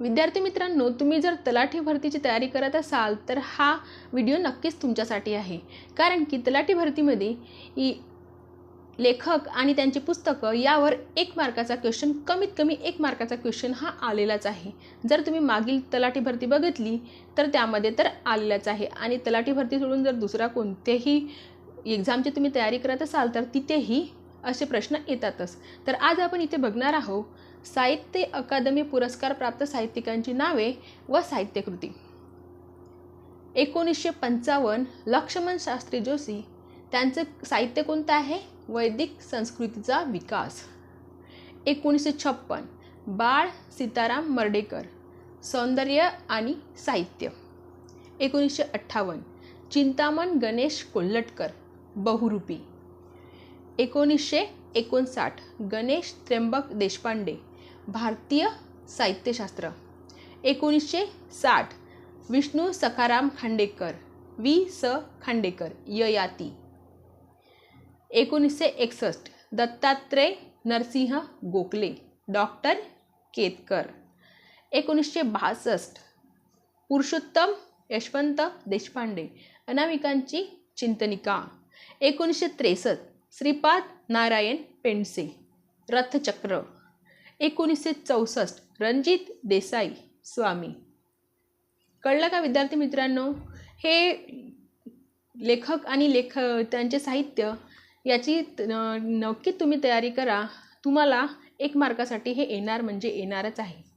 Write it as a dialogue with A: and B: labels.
A: विद्यार्थी मित्रांनो तुम्ही जर तलाठी भरतीची तयारी करत असाल तर हा व्हिडिओ नक्कीच तुमच्यासाठी आहे. कारण की तलाठी भरतीमध्ये ई लेखक आणि त्यांची पुस्तकं यावर एक मार्काचा क्वेश्चन कमीत कमी एक मार्काचा क्वेश्चन हा आलेलाच आहे. जर तुम्ही मागील तलाठी भरती बघितली तर त्यामध्ये तर आलेलाच आहे. आणि तलाठी भरती सोडून जर दुसरा कोणतेही एक्झामची तुम्ही तयारी करत असाल तर तिथेही असे प्रश्न येतातच. तर आज आपण इथे बघणार आहोत साहित्य अकादमी पुरस्कार प्राप्त साहित्यिकांची नावे व साहित्यकृती. एकोणीसशे पंचावन्न लक्ष्मण शास्त्री जोशी त्यांचं साहित्य कोणतं आहे? वैदिक संस्कृतीचा विकास. एकोणीसशे छप्पन बाळ सीताराम मर्डेकर सौंदर्य आणि साहित्य. एकोणीसशे अठ्ठावन्न चिंतामण गणेश कोल्हटकर बहुरूपी. एकोणीसशे एकोणसाठ गणेश त्र्यंबक देशपांडे भारतीय साहित्यशास्त्र. एकोणीसशे साठ विष्णू सखाराम खांडेकर वी स खांडेकर ययाती. एकोणीसशे एकसष्ट दत्तात्रय नरसिंह गोखले डॉक्टर केतकर. एकोणीसशे बासष्ट पुरुषोत्तम यशवंत देशपांडे अनामिकांची चिंतनिका. एकोणीसशे त्रेसष्ट श्रीपाद नारायण पेंडसे रथचक्र एकोणीसशे चौसष्ट रणजित देसाई स्वामी. कळलं का विद्यार्थी मित्रांनो? हे लेखक आणि लेख त्यांचे साहित्य याची त- नक्की तुम्ही तयारी करा. तुम्हाला एक मार्कासाठी हे येणार म्हणजे येणारच आहे.